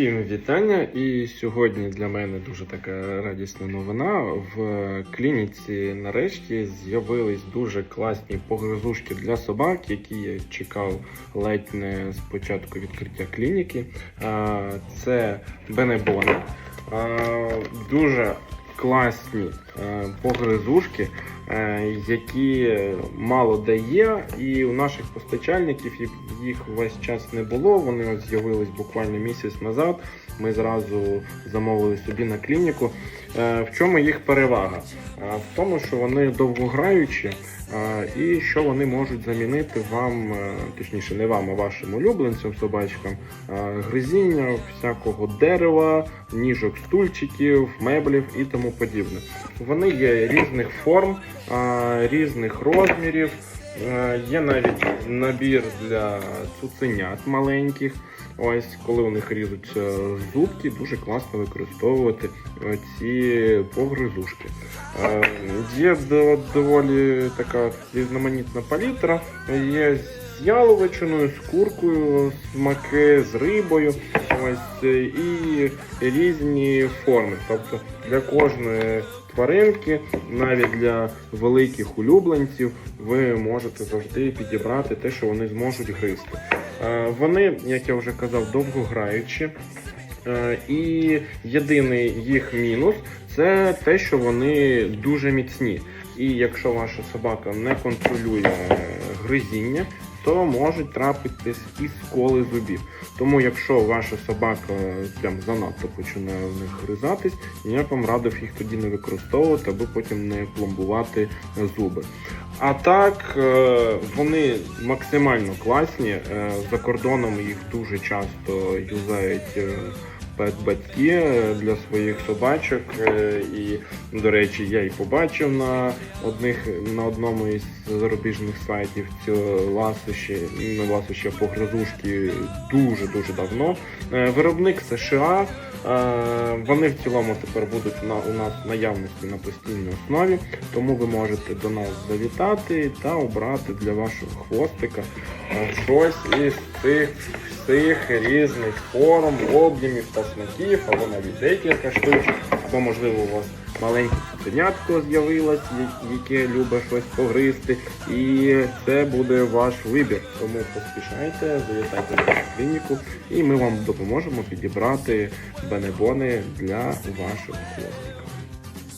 Всім вітання! І сьогодні для мене дуже така радісна новина. В клініці нарешті з'явились дуже класні погризушки для собак, які я чекав ледь не з початку відкриття клініки. Це Бенебони. Дуже класні погризушки, які мало де є, і у наших постачальників їх- їх весь час не було. Вони ось з'явились буквально місяць назад. Ми зразу замовили собі на клініку. Е, В чому їх перевага? Е, В тому, що вони довгограючі е, і що вони можуть замінити вам, точніше, не вам, а вашим улюбленцям, собачкам, гризіння всякого дерева, ніжок стульчиків, меблів і тому подібне. Вони є різних форм, різних розмірів. Е, Є навіть набір для цуценят маленьких. Ось коли у них різуться зубки, дуже класно використовувати е, ці погризушки. Е, Є доволі така різноманітна палітра. Є з яловичиною, з куркою, смаки, з рибою. Ось і різні форми. Тобто для кожної тваринки, навіть для великих улюбленців, ви можете завжди підібрати те, що вони зможуть гризти. Е, Вони, як я вже казав, довгограючі. Е, І єдиний їх мінус це те, що вони дуже міцні. І якщо ваша собака не контролює гризіння, то можуть трапитись і сколи зубів. Тому, якщо ваша собака прям занадто починає в них гризатись, я б вам радив їх тоді не використовувати, аби потім не пломбувати е, зуби. А так, е, вони максимально класні. Е, За кордоном їх дуже часто юзають е, батьки е, для своїх собачок. Е, І, до речі, я і побачив на одних на одному із зарубіжних сайтів ці ласощі, не ласощі, а погризушки дуже дуже давно. Е, Виробник США. Вони в цілому тепер будуть на у нас наявності на постійній основі, тому ви можете до нас завітати та обрати для вашого хвостика щось із цих всіх різних форм, об'ємів та смаків, або навіть декілька штучок, або можливо у вас маленьке цуценятко з'явилось, яке любить щось погризти, і це буде ваш вибір. Тому поспішайте, завітайте в нашу клініку, і ми вам допоможемо підібрати бенебони для вашого хвостика.